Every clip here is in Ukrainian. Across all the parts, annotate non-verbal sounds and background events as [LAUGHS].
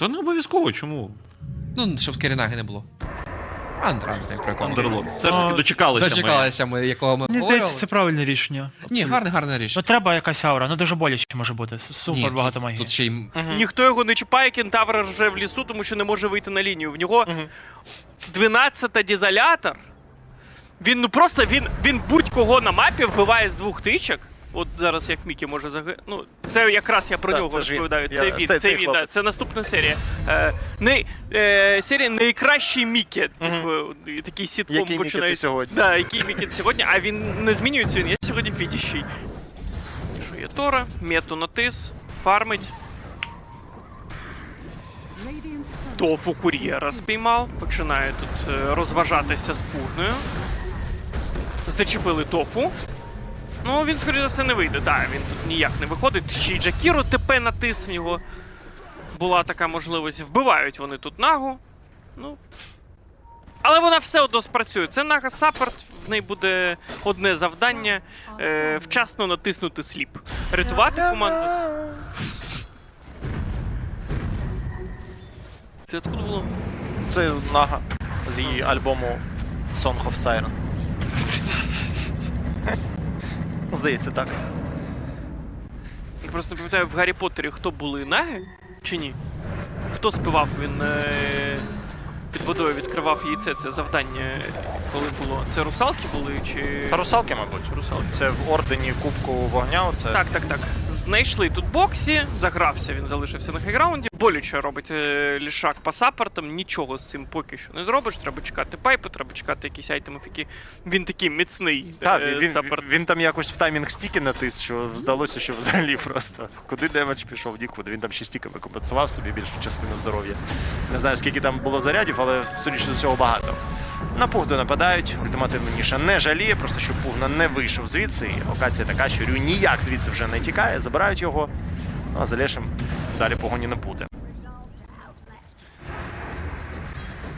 Та не обов'язково, чому? Ну, щоб Керінаги не було. Прикол. Андерлорд. Все ж таки дочекалися. ми. Дочекалися ми, якого ми Мені говорили. здається, це правильне рішення. Ні, гарне, гарне Ну рішення. треба якась аура, ну дуже боляче може бути. С- Супер Ні, багато тут- магії. Тут ще й Ніхто його не чіпає, кентавр вже в лісу, тому що не може вийти на лінію. В нього 12-та дізолятор. Він ну просто він, він будь-кого на мапі вбиває з двох тичок. От зараз як Мікі може заги... Ну, це якраз я про нього розповідаю. Це він, це це, він, да, це наступна серія. Е, не, е, серія найкращий Мікі. Типу, такий сітком Який Мікі ти сьогодні? Да, який Мікі ти сьогодні, а він не змінюється, він є сьогодні відіщий. Що є Тора, мету натис, фармить. Тофу кур'єра спіймав, починає тут е, розважатися з пугною. Зачепили тофу. Ну, він, скоріше за все, не вийде. Так, він тут ніяк не виходить. Ще й Джакіру ТП натис в нього. Була така можливість. Вбивають вони тут нагу. Ну. Але вона все одно спрацює. Це нага саппорт, в неї буде одне завдання е, вчасно натиснути сліп. Рятувати команду. Це откуда було? Це Нага з її альбому Song of Siren. [LAUGHS] Здається, так. Я просто не пам'ятаю в Гаррі Поттері, хто були наги чи ні? Хто співав він е, під водою відкривав яйце, це завдання, коли було. Це русалки були чи. Русалки, мабуть. Русалки? Це в ордені Кубку вогня. Оце. Так, так, так. Знайшли тут боксі, загрався, він залишився на хайграунді. Болюче робить е, лішак по саппортам, нічого з цим поки що не зробиш. Треба чекати пайпу, треба чекати якісь айтемів, які він такий міцний. Так, е, він, саппорт. він там якось в таймінг стіки натис, що здалося, що взагалі просто куди демедж пішов, нікуди. Він там ще стіками компенсував собі більшу частину здоров'я. Не знаю, скільки там було зарядів, але судячи з цього багато. На пугду нападають, ультимативно ніша не жаліє, просто щоб пугна не вийшов звідси. І локація така, що Рю ніяк звідси вже не тікає, забирають його. Ну а за Лешем далі погоні не буде.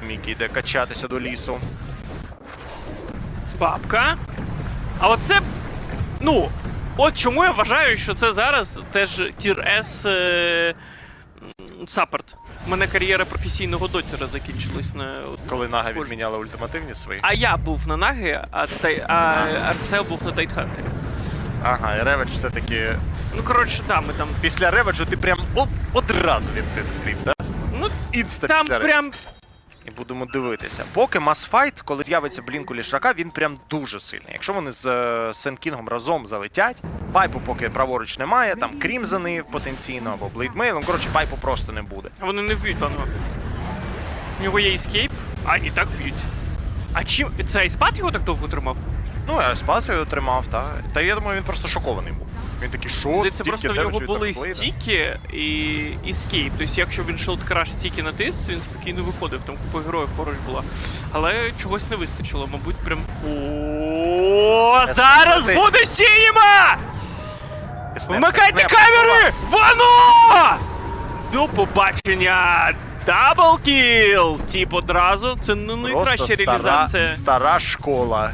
Мікі йде качатися до лісу. Бабка. А оце. Ну, от чому я вважаю, що це зараз теж тір С е, саппорт. У мене кар'єра професійного дотера закінчилась на. Коли Нага відміняла ультимативні свої. А я був на наги, а, тай, а Арсел був на Тайтхантері. Ага, і Реведж все-таки. Ну, коротше, да, ми там. Після Реведжу ти прям о, одразу відтис сліп, да? Ну, Інста там після прям. І будемо дивитися. Поки масфайт, коли з'явиться блінку лішака, він прям дуже сильний. Якщо вони з е, Сенкінгом разом залетять, пайпу поки праворуч немає, там Крімзани потенційно або Блейдмейл, ну коротше, пайпу просто не буде. Вони не вб'ють паного. У нього є ескейп, а і так вб'ють. А чим. Це айспад його так довго тримав? Ну, а спацію тримав, та. Та я думаю, він просто шокований був. Він такий, Здається, стільки просто в нього були Даркблейда?» стіки і ескейп. Тобто, якщо він шилд краш стіки натис, він спокійно виходив, там купа героїв поруч була. Але чогось не вистачило, мабуть, прям. О, зараз буде сінема! Вмикайте камери! Воно! До побачення! Даблкіл! Тіп одразу. Це ну, найкраща реалізація. стара школа.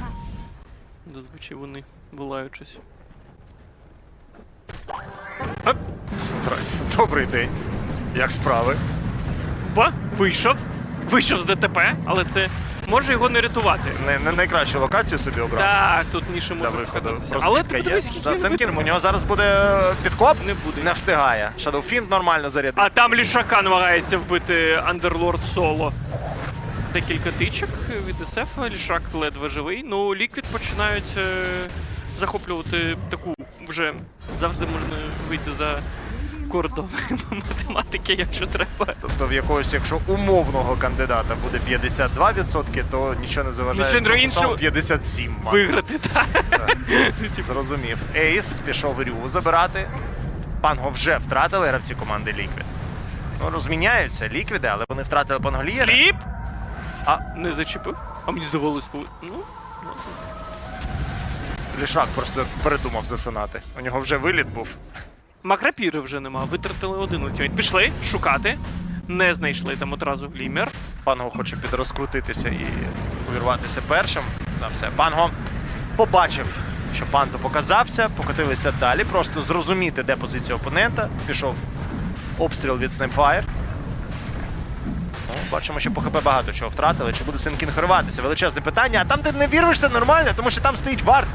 Зазвичай вони волають щось. Добрий день. Як справи? Ба, вийшов. Вийшов з ДТП, але це може його не рятувати. Не, не найкращу локацію собі обрав. Так, тут ніше може виходу. Але ти подивись, скільки За він Сенкірм у нього зараз буде підкоп. Не буде. Не встигає. Shadowfiend нормально зарядив. А там лішака намагається вбити Андерлорд соло. Декілька тичок від СФ, лішак ледве живий. Ну, ліквід починають е, захоплювати таку вже завжди можна вийти за кордон [LAUGHS] математики, якщо треба. Тобто в якогось, якщо умовного кандидата буде 52%, то нічого не заважає. Нічого іншого. 57. мати. Виграти, так. [LAUGHS] Зрозумів. Ейс пішов Рю забирати. Панго вже втратили гравці команди Ліквід. Ну, розміняються ліквіди, але вони втратили Панголієра. Сліп! А Не зачепив. А мені здавалось, пов- ну, Лішак просто передумав засинати. У нього вже виліт був. Макрапіри вже нема. Витратили один ультимейт. Пішли шукати. Не знайшли там одразу глімер. Панго хоче підрозкрутитися і увірватися першим. На все. Панго побачив, що панто показався, покотилися далі, просто зрозуміти, де позиція опонента. Пішов обстріл від Снайпфайр. Ну, бачимо, що по ХП багато чого втратили. Чи буде Сенкінг рватися? Величезне питання. А там ти не вірвешся нормально, тому що там стоїть варт.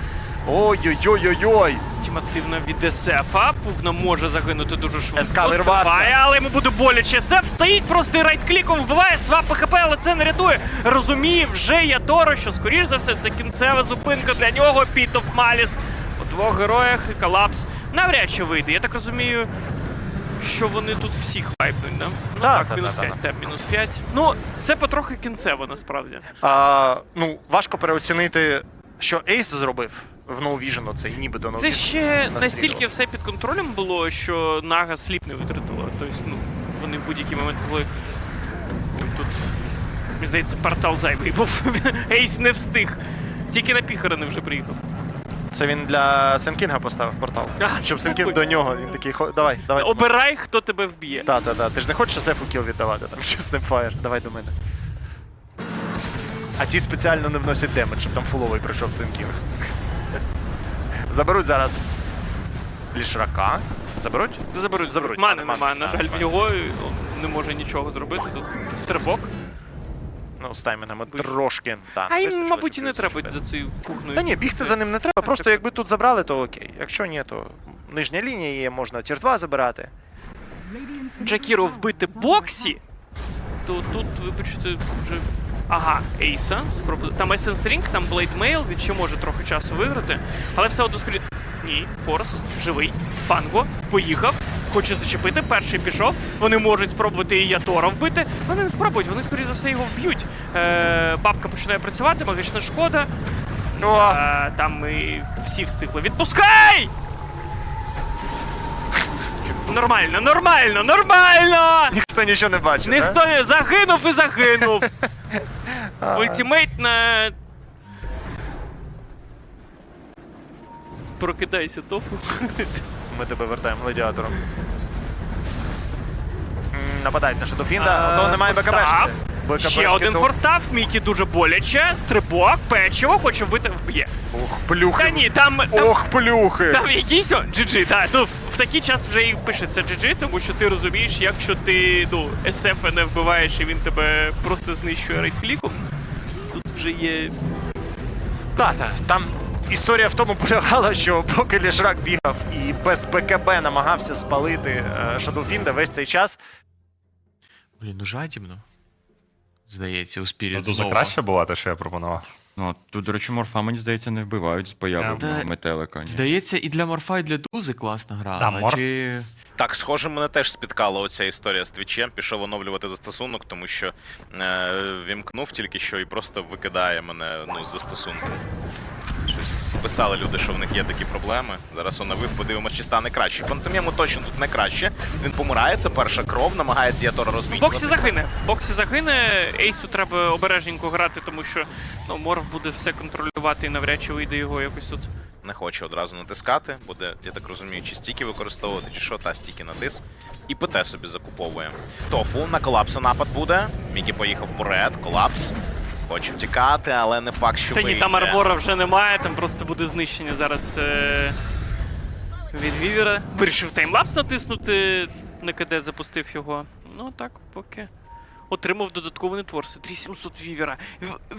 Ой-ой-ой-ой-ой. Ультимативна від СФа. Пугна може загинути дуже швидко. СК вирвався. Вбиває, але йому буде боляче. СФ стоїть просто і райт-кліком вбиває свап ПХП, але це не рятує. Розуміє вже Яторо, що скоріш за все це кінцева зупинка для нього. Pit of Malice. У двох героях і колапс навряд чи вийде. Я так розумію, що вони тут всіх хайпнуть, да? Ну Так, так, так, мінус так, 5, так. мінус 5. Ну, це потрохи кінцево насправді. А, ну, важко переоцінити, що Ейс зробив в No Vision оцей, нібито No Це ще настільки все під контролем було, що Нага сліп не витратила. Тобто, ну, вони в будь-який момент могли. Тут. Мені здається, портал зайвий був. [LAUGHS] Ейс не встиг. Тільки на піхара не вже приїхав. Це він для Сенкінга поставив портал. А, Щоб це Сенкінг до нього. Він такий, «Хо- давай, давай. Обирай, хто тебе вб'є. Так, так, так. Ти ж не хочеш Сефу кіл віддавати, там чи Снепфайр. Давай до мене. А ті спеціально не вносять демедж, щоб там фуловий прийшов Сенкінг. Заберуть зараз лішрака. Заберуть? Заберуть, Заберуть. Мани Мани, немає, на жаль, в нього не може нічого зробити. Тут стрибок. Ну, з таймінгами трошки. Так, А їм, мабуть, і не треба за цією пухною. Та ні, бігти за ним не треба. Просто якби тут забрали, то окей. Якщо ні, то нижня лінія є, можна тір 2 забирати. Джакіро вбити боксі, то тут, вибачте, вже. Ага, Ейса. Там Essence Ring, там Blade Mail, він ще може трохи часу виграти. Але все одно скоріше. Ні, Форс, живий. Панго, поїхав. Хоче зачепити, перший пішов. Вони можуть спробувати і Ятора вбити. Вони не спробують, вони, скоріше за все, його вб'ють. Е, бабка починає працювати, магічна шкода. О, Е, там ми всі встигли. Відпускай! Нормально, нормально, нормально! ніхто нічого не бачить. Ніхто не загинув і загинув. Ультимейт на. Прокидайся, тофу. Ми тебе вертаємо гладіатором. М, Нападають на Шадофінда, то немає БКБ. Ще один форстав, Мікі дуже боляче, стрибок, печиво, хоче вбити вб'є. Ох, плюхи. Та ні, там. там... Ох, плюхи. Там якийсь о, GG, так. Ну, в такий час вже і пишеться GG, тому що ти розумієш, якщо ти ну, SF не вбиваєш і він тебе просто знищує рейдкліком, тут вже є. Так, так. Там історія в тому полягала, що поки Лішрак бігав і без БКБ намагався спалити е, Шадофінда весь цей час. Блін, ну жадібно. Здається, у Спіріт Ну, дуже знову. краще була те, що я пропонував. Ну, тут, до речі, морфа, мені здається, не вбивають з появи Та- метелика. ні. Здається, і для морфа, і для дузи класна гра. Да, морф. чи... Так, схоже, мене теж спіткала оця історія з твічем. Пішов оновлювати застосунок, тому що е, вімкнув тільки що і просто викидає мене ну, з застосунку. Писали люди, що в них є такі проблеми. Зараз оновив, подивимось, чи стане краще. Фантомєму точно тут не краще. Він помирає, це перша кров, намагається Ятора розмінювати. Боксі загине. Боксі загине. Ейсу треба обережненько грати, тому що ну, Морф буде все контролювати і навряд чи вийде його якось тут. Не хоче одразу натискати. Буде, я так розумію, чи стіки використовувати, чи що, та стіки натис. І ПТ собі закуповує. Тофу на колапса напад буде. Мікі поїхав вперед, колапс. Хоче втікати, але не факт, що Та ні, вийде. там армора вже немає, там просто буде знищення зараз е- від Вівера. Вирішив таймлапс натиснути, на КД запустив його. Ну так, поки. Отримав додаткове нетворство. 3700 Вівера.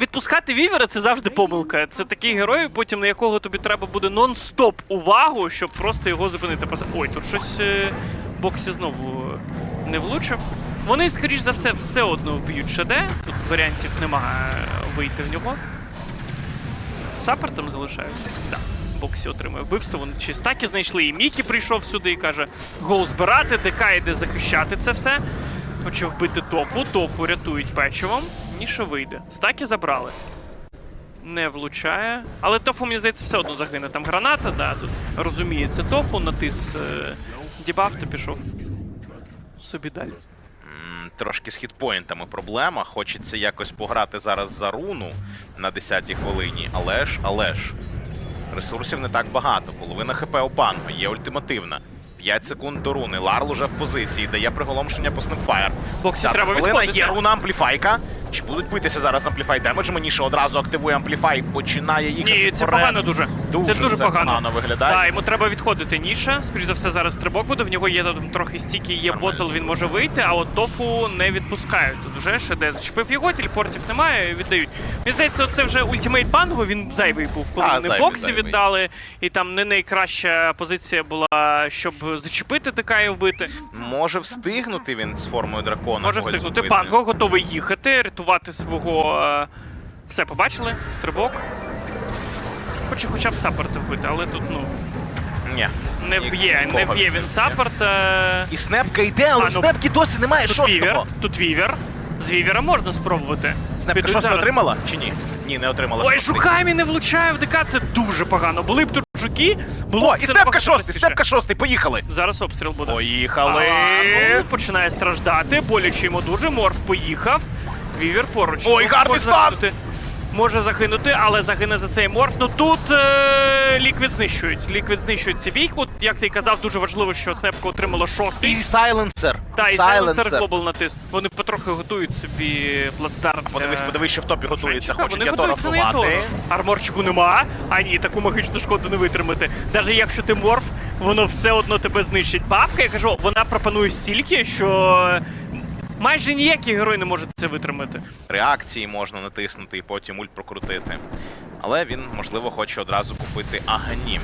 Відпускати Вівера це завжди помилка. Це такий герой, потім на якого тобі треба буде нон-стоп увагу, щоб просто його зупинити. Ой, тут щось е- боксі знову не влучив. Вони, скоріш за все, все одно вб'ють ШД. Тут варіантів немає вийти в нього. Саппортом залишають? Так. Боксі отримує вбивство. Вони чи стаки знайшли. І Мікі прийшов сюди і каже: гол збирати, ДК йде захищати це все. Хоче вбити тофу. Тофу рятують печивом. Ніше вийде. Стаки забрали. Не влучає. Але тофу, мені здається, все одно загине. Там граната, да, тут розуміє це тофу, натис е, дебаф та пішов собі далі. Трошки з хітпоінтами проблема. Хочеться якось пограти зараз за руну на 10-й хвилині, але ж, але ж. Ресурсів не так багато. Половина ХП у панго, є ультимативна. 5 секунд до руни. Ларл уже в позиції, дає приголомшення по Снепфайр. Боксі треба відходити. є руна ампліфайка. Чи будуть битися зараз ампліфай демедж? Маніше одразу активує ампліфай, починає їхати Ні, це вперед. погано дуже. Дуже це дуже все погано. погано виглядає. Так, йому треба відходити ніше. Скоріше за все, зараз стрибок буде. В нього є там трохи стіки, є Нормально. ботл, він може вийти, а от тофу не відпускають. Тут вже ШД зачепив його, телепортів немає, віддають. Мені здається, це вже ультимейт бангу, він зайвий був, коли А, вони зайвий, боксі зайвий. віддали, і там не найкраща позиція була, щоб зачепити ТК і вбити. Може встигнути він з формою дракона. Може встигнути. Панго готовий їхати, рятувати свого. е, Все, побачили? Стрибок. Хоче хоча б саппорта вбити, але тут, ну, Ні. не вб'є, не вб'є він саппорт. е, І снепка йде, але А, ну, снепки досі немає Тут шостого. вівер, тут вівер. З вівера можна спробувати. Снепка Підуть не отримала чи ні? Ні, не отримала. Ой, шостий. не влучає в ДК, це дуже погано. Були б тут жуки, було О, б і Степка снепка шостий, снепка шостий, поїхали. Зараз обстріл буде. Поїхали. А, ну, починає страждати, боляче йому дуже. Морф поїхав. Вівер поруч. Ой, гарний стан! Може загинути, але загине за цей морф. Ну тут е- ліквід знищують. Ліквід знищують цю бійку. Як ти казав, дуже важливо, що Снепка отримала шостий. І сайленсер. Та, і Сайленсер Глобал натис. Вони потрохи готують собі плацдарм. Подивись, подивись, що в топі готується. Хочуть яторофувати. Ятору. Арморчику нема, а ні, таку магічну шкоду не витримати. Навіть якщо ти морф, воно все одно тебе знищить. Бабка, я кажу, вона пропонує стільки, що майже ніякий герой не може це витримати. Реакції можна натиснути і потім ульт прокрутити. Але він, можливо, хоче одразу купити Аганім.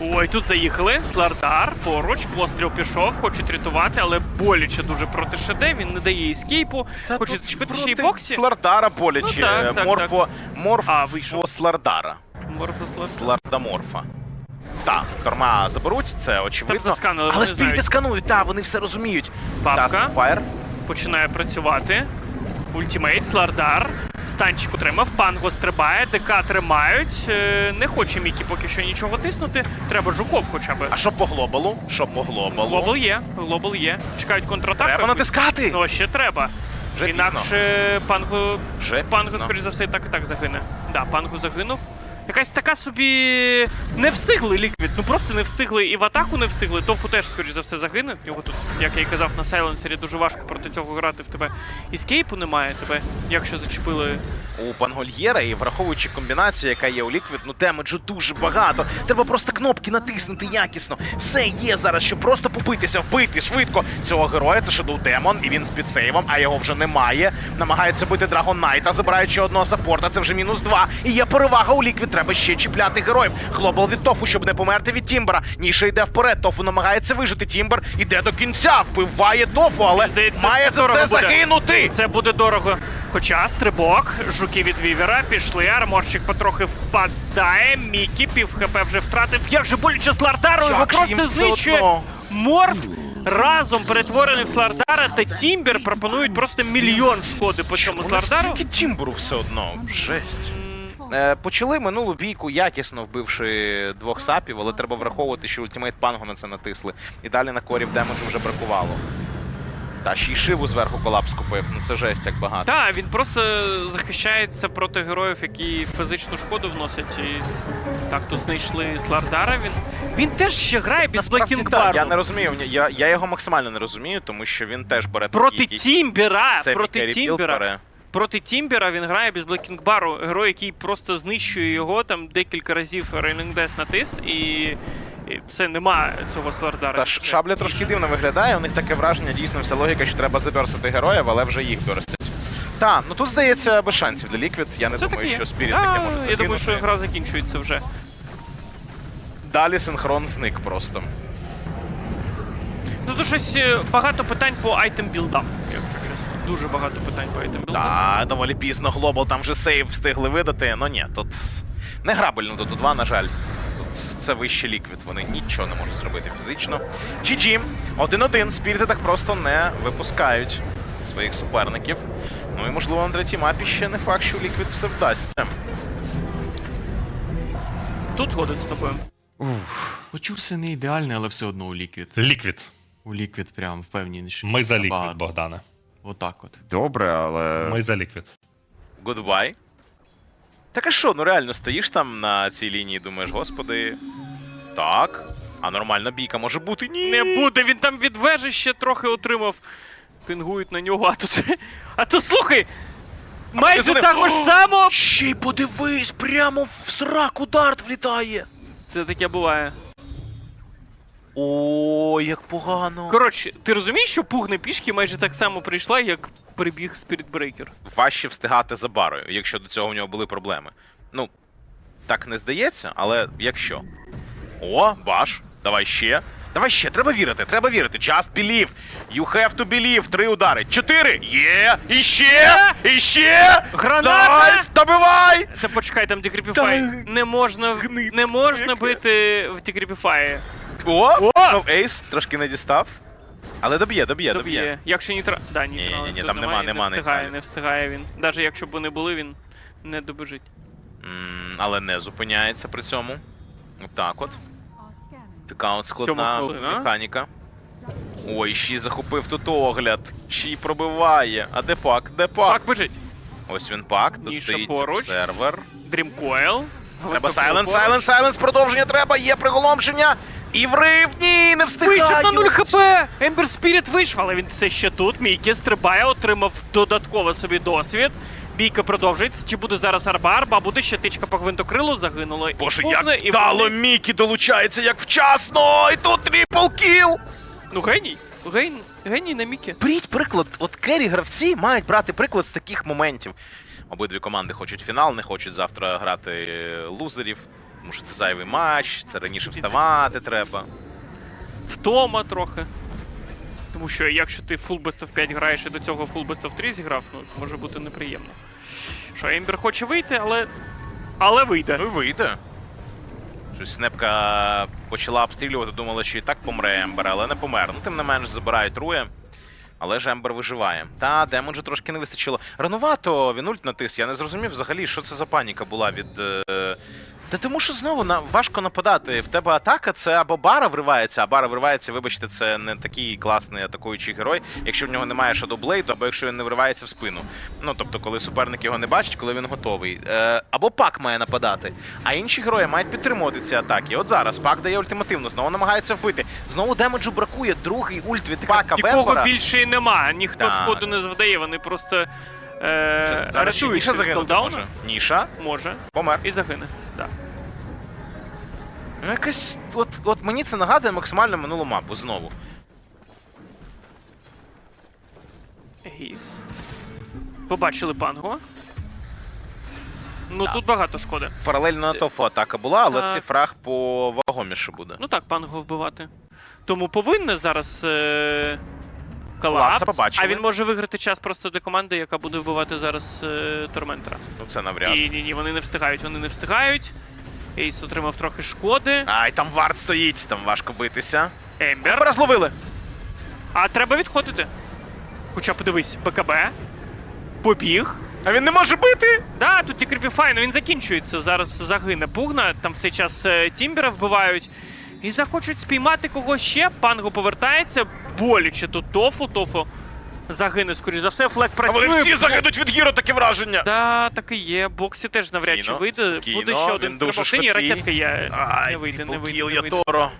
Ой, тут заїхали. Слардар поруч, постріл пішов, хочуть рятувати, але боляче дуже проти ШД, він не дає ескейпу. Хочуть зачепити ще й боксі. Слардара боляче. Ну, так, так, морфо, морфо А, вийшов. Слардара. Морфо Слардар. Слардаморфа. Так, торма заберуть, це очевидно. Там засканили, Але спіріти сканують, так, вони все розуміють. Бабка. Фаєр. Починає працювати. Ультімейт, Слардар. Станчик отримав, панго стрибає, ДК тримають. Е, Не хоче Мікі поки що нічого тиснути. Треба жуков хоча б. А що по глобалу? Що по глобалу? Глобал є, глобал є. Чекають контратаку. Треба натискати! Ну, ще треба. Вже Інакше панго. Вже панго, скоріш за все, так і так загине. Да, панго загинув. Якась така собі. Не встигли ліквід. Ну просто не встигли і в атаку не встигли. Тофу теж, скоріш за все, загине. Його тут, як я і казав, на сайленсері дуже важко проти цього грати. В тебе іскейпу немає. Тебе, якщо зачепили. У Пангольєра, і враховуючи комбінацію, яка є у Ліквід, ну демеджу дуже багато. Треба просто кнопки натиснути якісно. Все є зараз, щоб просто побитися, вбити швидко. Цього героя це Shadow Demon, і він з підсейвом, а його вже немає. Намагається бити Драгон Найта, забираючи одного саппорта, це вже мінус два. І є перевага у Ліквід, треба ще чіпляти героїв. Глобал від Тофу, щоб не померти від Тімбера. Ніша йде вперед. Тофу намагається вижити. Тімбер іде до кінця, вбиває Тофу, але Здається, має це за це буде. загинути. Це буде дорого. Хоча стрибок, жуки від вівера пішли, арморщик потрохи впадає. Мікі пів хп вже втратив. Як же боляче з Лардару, його просто знищує. Морф разом перетворений в Слардара та Тімбер пропонують просто мільйон шкоди по цьому Слардару. стільки Тімберу все одно. Жесть. Е, почали минулу бійку якісно вбивши двох сапів, але треба враховувати, що ультимейт панго на це натисли. І далі на корів демеджу вже бракувало. Та ще й шиву зверху колапс купив. Ну це жесть як багато. Так, він просто захищається проти героїв, які фізичну шкоду вносять. І так, тут знайшли Слардара. Він, він теж ще грає під так, я не розумію. Я, я його максимально не розумію, тому що він теж бере Проти такі, Тімбера! Проти Тімбера! Проти Тімбера він грає без Блекінг Бару. Герой, який просто знищує його там декілька разів Рейнинг Дес натис і. і все, нема цього Слардара. Та шабля трошки дивно виглядає. У них таке враження, дійсно, вся логіка, що треба заберсити героїв, але вже їх берстять. Та, ну тут здається без шансів для Ліквід. Я не Це думаю, таке. що Спіріт таке може Я думаю, що гра закінчується вже. Далі синхрон зник просто. Ну тут щось е, багато питань по айтем білдам. Дуже багато питань по айтем білдам. Та, доволі пізно глобал, там вже сейв встигли видати. Ну ні, тут не грабельно до 2, на жаль. Тут це вище ліквід, вони нічого не можуть зробити фізично. GG, 1-1, спіріти так просто не випускають своїх суперників. Ну і можливо на третій мапі ще не факт, що у ліквід все вдасться. Тут згоден з тобою. Почур це не ідеальний, але все одно у ліквід. Ліквід. У ліквід прям впевненіший. Ми за ліквід. Богдане. Отак от. Добре, але. Ми за ліквід. Goodbye. Так а що, ну реально стоїш там на цій лінії, думаєш, господи. Так. А нормальна бійка може бути? Ні. Не буде, він там від вежі ще трохи отримав. Пінгують на нього, а тут. [LAUGHS] А тут слухай! Майже вони- так ж само! Ще й подивись, прямо в сраку дарт влітає. Це таке буває. О, як погано. Коротше, ти розумієш, що пугне пішки майже так само прийшла, як прибіг Spirit Breaker? Важче встигати за барою, якщо до цього в нього були проблеми. Ну, так не здається, але якщо. О, баш, давай ще. Давай ще, треба вірити, треба вірити. Just believe. You have to believe. Три удари. Чотири. Є. І ще. І ще. Граната! Найс, добивай! Та почекай, там Decreepify. Не можна, не можна бити в Decreepify. О, О! знов ейс, трошки не дістав. Але доб'є, доб'є, доб'є. Якщо нітра... Да, нітра. Ні-ні-ні, там нема- немає, нема не встигає, не встигає він. Навіть якщо б вони були, він не добіжить. М, але не зупиняється при цьому. Отак от. Пікаут складна механіка. Ой, ще захопив тут огляд. Ще пробиває. А де пак? Де пак? Так, біжить. Ось він пак, тут Ніша стоїть поруч. сервер. Dreamcoil. Треба сайленс, сайленс, сайленс, продовження треба, є приголомшення. І врив, ні, не встигає. Вийшов на 0 хп! Ембер Спіріт вийшов, але він все ще тут. Мійкі стрибає, отримав додатково собі досвід. Бійка продовжується. Чи буде зараз арба? Арба буде ще тичка по гвинтокрилу, загинуло. і Боже, повне, як і вдало вони- Мікі долучається, як вчасно! І тут трипл кіл! Ну геній. Геній, геній на Мікі. Беріть приклад, от керрі гравці мають брати приклад з таких моментів. Обидві команди хочуть фінал, не хочуть завтра грати е, лузерів. Тому що це зайвий матч, це раніше вставати треба. Втома трохи. Тому що якщо ти full best of 5 граєш і до цього full best of 3 зіграв, ну може бути неприємно. Що Ембер хоче вийти, але. Але вийде. Ну і вийде. Щось Снепка почала обстрілювати, думала, що і так помре Ембер, але не помер. Ну, тим не менш, забирають Рує. Але ж Ембер виживає. Та демеджу трошки не вистачило. Ранувато він ульт натис. Я не зрозумів взагалі, що це за паніка була від. Е... Та тому що знову на... важко нападати. В тебе атака це або бара вривається, а бара вривається, вибачте, це не такий класний атакуючий герой, якщо в нього немає Shadowblade, або якщо він не вривається в спину. Ну тобто, коли суперник його не бачить, коли він готовий. Е... Або пак має нападати. А інші герої мають підтримувати ці атаки. От зараз пак дає ультимативно, знову намагається вбити. Знову демеджу бракує. Другий ульт від пака Нікого Бембера. більше і нема. Ніхто Так. шкоду не завдає, вони просто. Е... Ніша може. Ніша Може. помер. І загине. Так. Ну, якось, от, от мені це нагадує максимально минулу мапу знову. Гейс. Побачили панго. Ну тут багато шкоди. Паралельно на тофу атака була, але Так. цей фраг по вагоміше буде. Ну так, панго вбивати. Тому повинне зараз. Е... Колапс, побачили. а він може виграти час просто для команди, яка буде вбивати зараз е... Торментера. Ну це навряд. Ні, ні, ні, вони не встигають, вони не встигають. Ейс отримав трохи шкоди. Ай, там вард стоїть, там важко битися. Ембер. Ембера зловили. А треба відходити. Хоча подивись, БКБ. Побіг. А він не може бити. Да, тут ті кріпіфай, ну він закінчується. Зараз загине пугна. Там в цей час е, Тімбера вбивають. І захочуть спіймати когось ще. Панго повертається. Боляче тут тофу. Тофу загине, скоріш за все. Флек А працює. вони всі загинуть від гіро, таке враження. Да, так і є. Боксі теж навряд чи Спокійно, вийде. спокійно, Буде ще один він дуже стрибок. Ні, швидкий. ракетка є. Ай, не вийде, не вийде, не вийде. Яторо.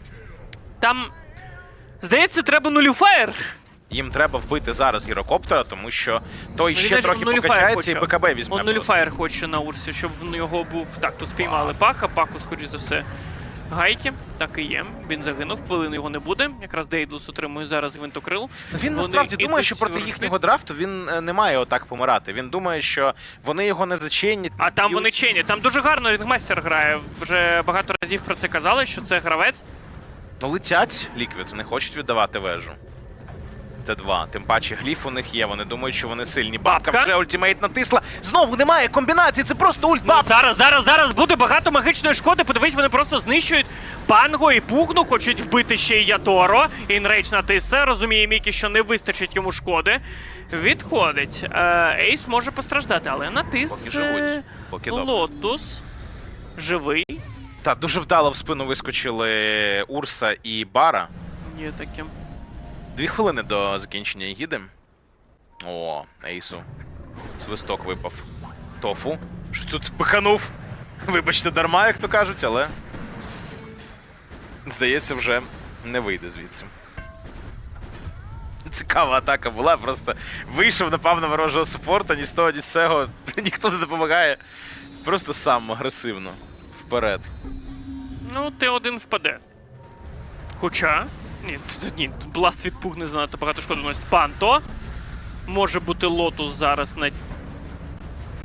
Там. Здається, треба нулюфаєр. Їм треба вбити зараз гірокоптера, тому що той Ну, ще трохи покачається і. БКБ візьме. Он нулюфаєр хоче на Урсі, щоб в нього був. Так, тут спіймали пака, паку, скоріш за все. Гайки, так і є. Він загинув, хвилини його не буде. Якраз Дейдлус отримує зараз гвинтокрил. Ну, Він Вони насправді думає, що проти їхнього драфту він е, не має отак помирати. Він думає, що вони його не зачинять. А там вони чинять. Там дуже гарно рінгмастер грає. Вже багато разів про це казали, що це гравець. Ну, летять Ліквід, не хочуть віддавати вежу. Т2. Тим паче гліф у них є, вони думають, що вони сильні. Бабка, вже ультимейт натисла. Знову немає комбінації, це просто ульт бабка. Зараз, зараз, зараз буде багато магічної шкоди. Подивись, вони просто знищують панго і пугну, хочуть вбити ще й Яторо. Інрейдж натисе. Розуміє Мікі, що не вистачить йому шкоди. Відходить. Е, Ейс може постраждати, але натис. Поки живуть. е, Поки. Лотус. Живий. Так, дуже вдало в спину вискочили Урса і Бара. Є таке. Дві хвилини до закінчення Егіди. О, Ейсу. Свисток випав. Тофу. Що тут впиханув? Вибачте, дарма, як то кажуть, але. Здається, вже не вийде звідси. Цікава атака була, просто вийшов, напав на ворожого супорта, ні з того, ні з цього. [LAUGHS] Ніхто не допомагає. Просто сам агресивно. Вперед. Ну, Т1 впаде. Хоча. Ні, ні, бласт від не занадто багато шкоди носить. Панто. Може бути лотус зараз на.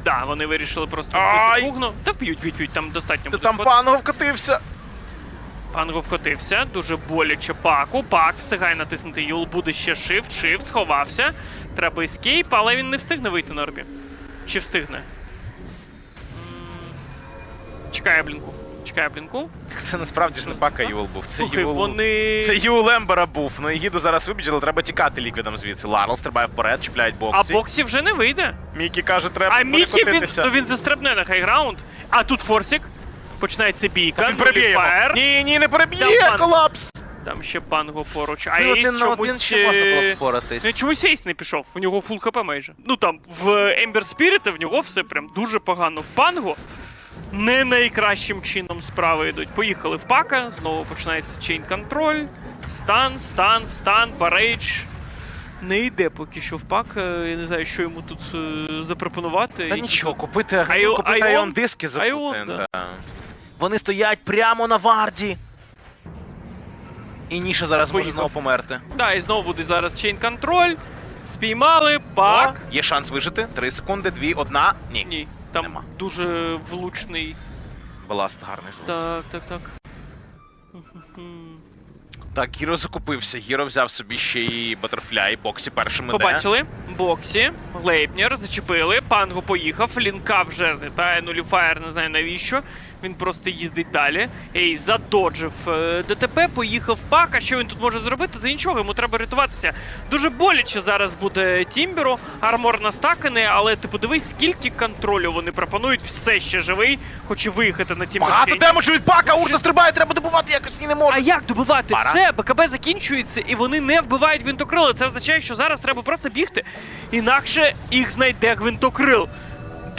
Да, вони вирішили просто Ай! пугну. Та вб'ють, вб'ють, там достатньо буде там шкоди. панго вкотився. Панго вкотився, дуже боляче паку. Пак встигає натиснути юл, буде ще shift, shift, сховався. Треба ескейп, але він не встигне вийти на орбі. Чи встигне? Чекає блінку. Чекає блінку. Це насправді ж не пака Юл був. Це Слухай, Юл. вони. Це Юл Ембера був. Ну і гіду зараз вибіжали, треба тікати ліквідом звідси. Ларл стрибає вперед, чіпляють А боксі. боксі вже не вийде. Мікі каже, треба А Мікі він, ну, він застрибне на хайграунд. А тут Форсік. Починається бійка. Він переб'є його. Ні, ні, не пан- колапс. Там ще панго поруч. А Ну, Ейс чомусь... ще можна було е, впоратись. Ну, чомусь Ейс не пішов, у нього фул хп майже. Ну там в Ember Spirit в нього все прям дуже погано. В пангу не найкращим чином справи йдуть. Поїхали в пака, знову починається чейн контроль. Стан, стан, стан, барейдж. Не йде поки що в пак. е, Я не знаю, що йому тут е, запропонувати. Та нічого, купити Айо- купити Айон- айон диски Айон, закупити. да. Вони стоять прямо на варді. І Ніша зараз може Поїхав. знову померти. Да, і знову буде зараз чейн контроль. Спіймали, пак. О, є шанс вижити. Три секунди, дві, одна. Ні. Ні, там Нема. дуже влучний. Баласт гарний звук. Так, так, так. Так, Гіро закупився. Гіро взяв собі ще і Батерфляй, боксі першим іде. Побачили. Боксі, Лейпнер, зачепили. Панго поїхав. Лінка вже злітає. Нуліфаєр, не знаю навіщо. Він просто їздить далі. Ей, задоджив е, ДТП, поїхав пак. А що він тут може зробити? Та нічого, йому треба рятуватися. Дуже боляче зараз буде Тімберу. Армор настаканий, але ти подивись, скільки контролю вони пропонують. Все ще живий, хоче виїхати на Тімбер. Багато демеджу від пака, урта стрибає, треба добувати якось ні не може. А як добивати? Пара. Все, БКБ закінчується, і вони не вбивають гвинтокрили. Це означає, що зараз треба просто бігти. Інакше їх знайде гвинтокрил.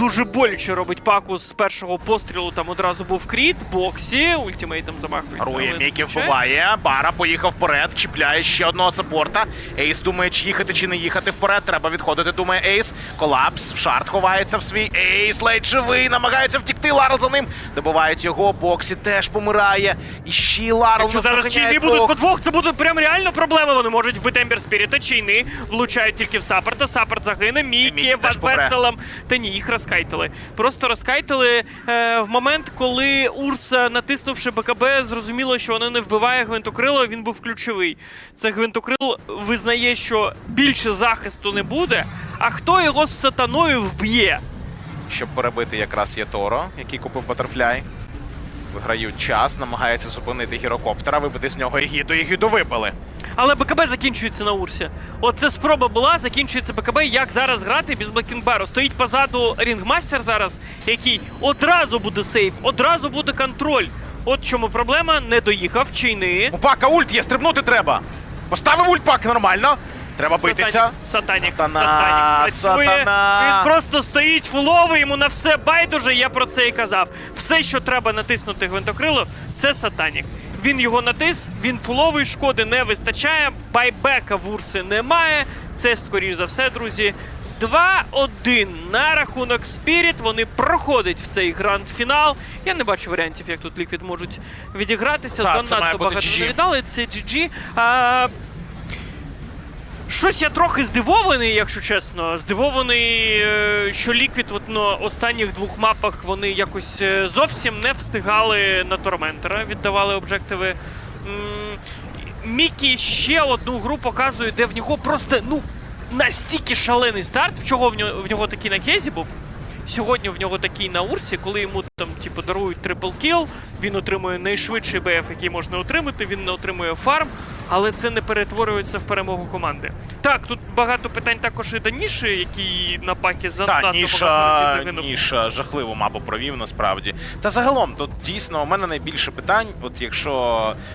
Дуже боляче робить паку з першого пострілу. Там одразу був кріт, боксі, ультимейтом замахується. Рує але Мікі вбиває, Бара поїхав вперед, чіпляє ще одного саппорта. Ейс думає, чи їхати, чи не їхати вперед. Треба відходити, думає Ейс. Колапс, шарт ховається в свій. Ейс ледь живий, намагається втікти. Ларл за ним. Добивають його, Боксі теж помирає. І ще Ларл Якщо зараз чайни будуть по двох, це будуть прям реально проблеми. Вони можуть вбити Ембер Спіріта, чайни влучають тільки в Саппорта. Саппорт загине, Мікі, Мікі. Веселом. Та ні, їх розкайтили. Просто розкайтили е, в момент, коли Урс, е, натиснувши БКБ, зрозуміло, що вона не вбиває гвинтокрила, він був ключовий. Це гвинтокрил визнає, що більше захисту не буде, а хто його з сатаною вб'є? Щоб перебити якраз є Торо, який купив Батерфляй. Виграють час, намагається зупинити гірокоптера, вибити з нього Егіду, Егіду випили. Але БКБ закінчується на Урсі. Оце спроба була, закінчується БКБ. Як зараз грати без Блекінбару? Стоїть позаду Рінгмастер зараз, який одразу буде сейф, одразу буде контроль. От чому проблема, не доїхав, чайни. У пака ульт є, стрибнути треба. Поставив ульт пак нормально. Треба битися. Сатанік, Сатанік працює. сатана. Він просто стоїть фуловий, йому на все байдуже, я про це і казав. Все, що треба натиснути гвинтокрилу, це Сатанік. Він його натис, він фуловий, шкоди не вистачає, байбека в Урси немає. Це, скоріш за все, друзі. 2-1 на рахунок Спіріт. Вони проходять в цей гранд-фінал. Я не бачу варіантів, як тут Ліквід можуть відігратися. Так, це має Занадто бути багато GG. не віддали. Це GG. А, Щось я трохи здивований, якщо чесно. Здивований, е, що Ліквід на останніх двох мапах вони якось е, зовсім не встигали на Торментера, віддавали об'єктиви. Мікі ще одну гру показує, де в нього просто ну настільки шалений старт, в чого в нього, в нього такий на кезі був. Сьогодні в нього такий на Урсі, коли йому там типу дарують трипл кіл, він отримує найшвидший БФ, який можна отримати, він не отримує фарм, але це не перетворюється в перемогу команди. Так, тут багато питань також і до Ніші, який на пакі занадто Та, багато Ніша, загинув. Ніша жахливу мапу провів насправді. Та загалом, тут дійсно у мене найбільше питань, от якщо